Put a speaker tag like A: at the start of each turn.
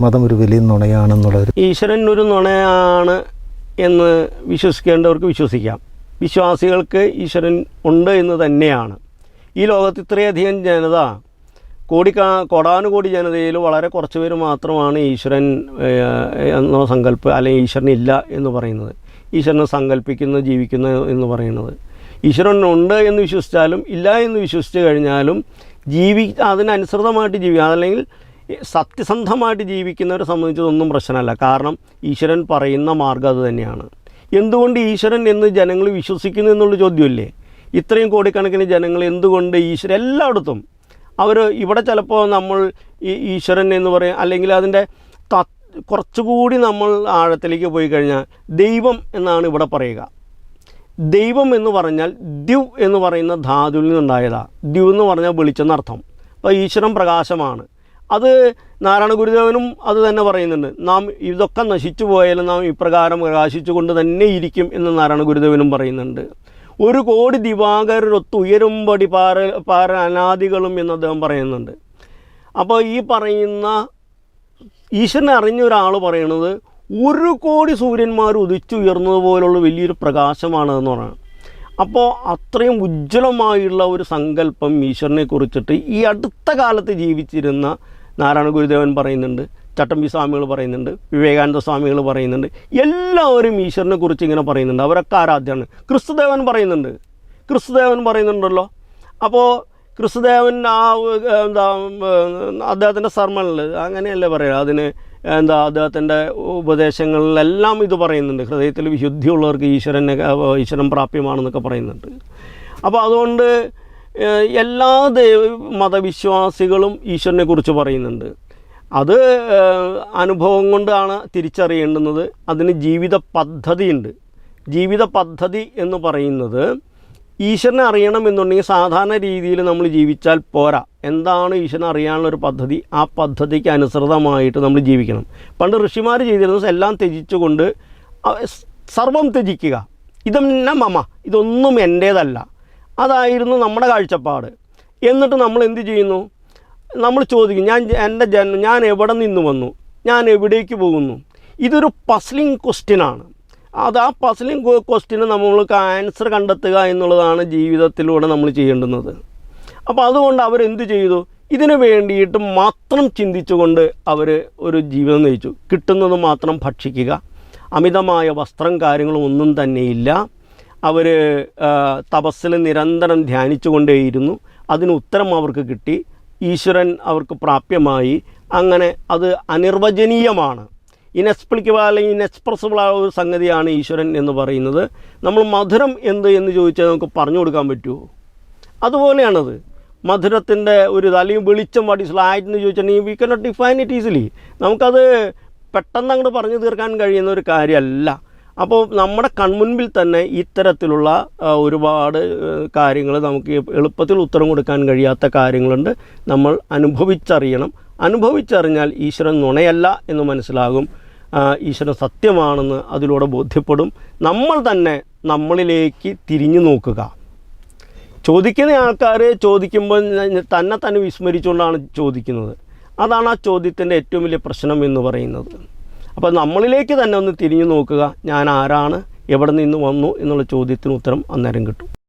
A: മതം ഒരു വലിയ നുണയാണെന്നുള്ളത്
B: ഈശ്വരൻ ഒരു നുണയാണ് എന്ന് വിശ്വസിക്കേണ്ടവർക്ക് വിശ്വസിക്കാം. വിശ്വാസികൾക്ക് ഈശ്വരൻ ഉണ്ട് എന്ന് തന്നെയാണ്. ഈ ലോകത്ത് ഇത്രയധികം ജനത കോടി കോടാനുകോടി ജനതയിൽ വളരെ കുറച്ച് പേര് മാത്രമാണ് ഈശ്വരൻ എന്ന സങ്കല്പ അല്ലെങ്കിൽ ഈശ്വരൻ ഇല്ല എന്ന് പറയുന്നത്. ഈശ്വരനെ സങ്കല്പിക്കുന്ന ജീവിക്കുന്ന എന്ന് പറയുന്നത്. ഈശ്വരൻ ഉണ്ട് എന്ന് വിശ്വസിച്ചാലും ഇല്ല എന്ന് വിശ്വസിച്ച് കഴിഞ്ഞാലും ജീവി അതിനനുസൃതമായിട്ട് ജീവിക്കുക അതല്ലെങ്കിൽ സത്യസന്ധമായിട്ട് ജീവിക്കുന്നവരെ സംബന്ധിച്ചതൊന്നും പ്രശ്നമല്ല. കാരണം ഈശ്വരൻ പറയുന്ന മാർഗം അത് തന്നെയാണ്. എന്തുകൊണ്ട് ഈശ്വരൻ എന്ന് ജനങ്ങൾ വിശ്വസിക്കുന്നു എന്നുള്ള ചോദ്യമില്ലേ? ഇത്രയും കോടിക്കണക്കിന് ജനങ്ങൾ എന്തുകൊണ്ട് ഈശ്വരൻ എല്ലായിടത്തും. അവർ ഇവിടെ ചിലപ്പോൾ നമ്മൾ ഈ ഈശ്വരൻ എന്ന് പറയും അല്ലെങ്കിൽ അതിന്റെ ത കുറച്ചുകൂടി നമ്മൾ ആഴത്തിലേക്ക് പോയി കഴിഞ്ഞാൽ ദൈവം എന്നാണ് ഇവിടെ പറയുക. ദൈവം എന്ന് പറഞ്ഞാൽ ദ്യു എന്ന് പറയുന്ന ധാതുവിൽ നിന്നുണ്ടായതാണ് ദ്യു എന്ന് പറഞ്ഞാൽ വെളിച്ചെന്നർത്ഥം. അപ്പോൾ ഈശ്വരൻ പ്രകാശമാണ്. അത് നാരായണ ഗുരുദേവനും അത് തന്നെ പറയുന്നുണ്ട്. നാം ഇതൊക്കെ നശിച്ചു പോയാലും നാം ഇപ്രകാരം പ്രകാശിച്ചു കൊണ്ട് തന്നെ ഇരിക്കും എന്ന് നാരായണ ഗുരുദേവനും പറയുന്നുണ്ട്. ഒരു കോടി ദിവാകരൊത്ത് ഉയരുമ്പടി പാര പാര അനാദികളും എന്ന് അദ്ദേഹം പറയുന്നുണ്ട്. അപ്പോൾ ഈ പറയുന്ന ഈശ്വരനെ അറിഞ്ഞ ഒരാൾ പറയുന്നത് ഒരു കോടി സൂര്യന്മാർ ഉദിച്ചുയർന്നതുപോലുള്ള വലിയൊരു പ്രകാശമാണ് എന്ന് പറയുന്നത് അപ്പോൾ അത്രയും ഉജ്ജ്വലമായുള്ള ഒരു സങ്കല്പം ഈശ്വരനെ കുറിച്ചിട്ട് ഈ അടുത്ത കാലത്ത് ജീവിച്ചിരുന്ന നാരായണ ഗുരുദേവൻ പറയുന്നുണ്ട് ചട്ടമ്പി സ്വാമികൾ പറയുന്നുണ്ട് വിവേകാനന്ദ സ്വാമികൾ പറയുന്നുണ്ട് എല്ലാവരും ഈശ്വരനെ കുറിച്ച് ഇങ്ങനെ പറയുന്നുണ്ട്. അവരൊക്കെ ആരാധ്യമാണ് ക്രിസ്തുദേവൻ പറയുന്നുണ്ട്. ക്രിസ്തുദേവൻ പറയുന്നുണ്ടല്ലോ. അപ്പോൾ ക്രിസ്തുദേവൻ ആ എന്താ അദ്ദേഹത്തിന്റെ സർമ്മണിൽ അങ്ങനെയല്ലേ പറയുക? അതിന് എന്താ അദ്ദേഹത്തിന്റെ ഉപദേശങ്ങളിലെല്ലാം ഇത് പറയുന്നുണ്ട്. ഹൃദയത്തിൽ വിശുദ്ധിയുള്ളവർക്ക് ഈശ്വരനെ ഈശ്വരൻ പ്രാപ്യമാണെന്നൊക്കെ പറയുന്നുണ്ട്. അപ്പോൾ അതുകൊണ്ട് എല്ലാ ദൈവ മതവിശ്വാസികളും ഈശ്വരനെ കുറിച്ച് പറയുന്നുണ്ട്. അത് അനുഭവം കൊണ്ടാണ് തിരിച്ചറിയേണ്ടുന്നത്. അതിന് ജീവിത പദ്ധതിയുണ്ട്. ജീവിത പദ്ധതി എന്ന് പറയുന്നത് ഈശ്വരനെ അറിയണം എന്നുണ്ടെങ്കിൽ സാധാരണ രീതിയിൽ നമ്മൾ ജീവിച്ചാൽ പോരാ. എന്താണ് ഈശ്വരനെ അറിയാനുള്ള ഒരു പദ്ധതി? ആ പദ്ധതിക്ക് അനുസൃതമായിട്ട് നമ്മൾ ജീവിക്കണം. പണ്ട് ഋഷിമാർ ചെയ്തിരുന്നത് എല്ലാം ത്യജിച്ചുകൊണ്ട് സർവം ത്യജിക്കുക. ഇതെന്നെ മമ? ഇതൊന്നും എന്റേതല്ല. അതായിരുന്നു നമ്മുടെ കാഴ്ചപ്പാട്. എന്നിട്ട് നമ്മൾ എന്ത് ചെയ്യുന്നു? നമ്മൾ ചോദിക്കും ഞാൻ എന്റെ ജന്മം ഞാൻ എവിടെ നിന്ന് വന്നു? ഞാൻ എവിടേക്ക് പോകുന്നു? ഇതൊരു പസ്ലിംഗ് ക്വസ്റ്റ്യനാണ് അത് ആ പസ്ലിംഗ് ക്വസ്റ്റിന് നമ്മൾക്ക് ആൻസർ കണ്ടെത്തുക എന്നുള്ളതാണ് ജീവിതത്തിലൂടെ നമ്മൾ ചെയ്യേണ്ടുന്നത്. അപ്പോൾ അതുകൊണ്ട് അവരെന്ത് ചെയ്തു? ഇതിനു വേണ്ടിയിട്ട് മാത്രം ചിന്തിച്ചുകൊണ്ട് അവർ ഒരു ജീവിതം നയിച്ചു. കിട്ടുന്നത് മാത്രം ഭക്ഷിക്കുക. അമിതമായ വസ്ത്രം കാര്യങ്ങളും ഒന്നും തന്നെയില്ല അവർ തപസ്സിൽ നിരന്തരം ധ്യാനിച്ചുകൊണ്ടേയിരുന്നു. അതിന് ഉത്തരം അവർക്ക് കിട്ടി. ഈശ്വരൻ അവർക്ക് പ്രാപ്യമായി. അങ്ങനെ അത് അനിർവചനീയമാണ്. ഇനെക്സ്പ്ലിക്കബിൾ അല്ലെങ്കിൽ ഇനെക്സ്പ്രസിബിൾ ആയ ഒരു സംഗതിയാണ് ഈശ്വരൻ എന്ന് പറയുന്നത്. നമ്മൾ മധുരം എന്ത് എന്ന് ചോദിച്ചാൽ നമുക്ക് പറഞ്ഞു കൊടുക്കാൻ പറ്റുമോ? അതുപോലെയാണത്. മധുരത്തിന്റെ ഒരു അല്ലെങ്കിൽ വെളിച്ചം വാട്ട് ഈസ് ലൈറ്റ് എന്ന് ചോദിച്ചിട്ടുണ്ടെങ്കിൽ we cannot define it easily നമുക്കത് പെട്ടെന്ന് അങ്ങോട്ട് പറഞ്ഞു തീർക്കാൻ കഴിയുന്ന ഒരു കാര്യമല്ല. അപ്പോൾ നമ്മുടെ കൺമുൻപിൽ തന്നെ ഇത്തരത്തിലുള്ള ഒരുപാട് കാര്യങ്ങൾ നമുക്ക് എളുപ്പത്തിൽ ഉത്തരം കൊടുക്കാൻ കഴിയാത്ത കാര്യങ്ങളുണ്ട്. നമ്മൾ അനുഭവിച്ചറിയണം. അനുഭവിച്ചറിഞ്ഞാൽ ഈശ്വരൻ നുണയല്ല എന്ന് മനസ്സിലാകും. ആ, ഈശ്വരൻ സത്യമാണെന്ന് അതിലൂടെ ബോധ്യപ്പെടും. നമ്മൾ തന്നെ നമ്മളിലേക്ക് തിരിഞ്ഞു നോക്കുക. ചോദിക്കുന്ന ആൾക്കാർ ചോദിക്കുമ്പോൾ തന്നെ തന്നെ വിസ്മരിച്ചുകൊണ്ടാണ് ചോദിക്കുന്നത്. അതാണ് ആ ചോദ്യത്തിന്റെ ഏറ്റവും വലിയ പ്രശ്നം എന്ന് പറയുന്നത്. അപ്പോൾ നമ്മളിലേക്ക് തന്നെ ഒന്ന് തിരിഞ്ഞു നോക്കുക. ഞാൻ ആരാണ്? എവിടെ നിന്ന് വന്നു? എന്നുള്ള ചോദ്യത്തിന് ഉത്തരം അന്നേരം കിട്ടും.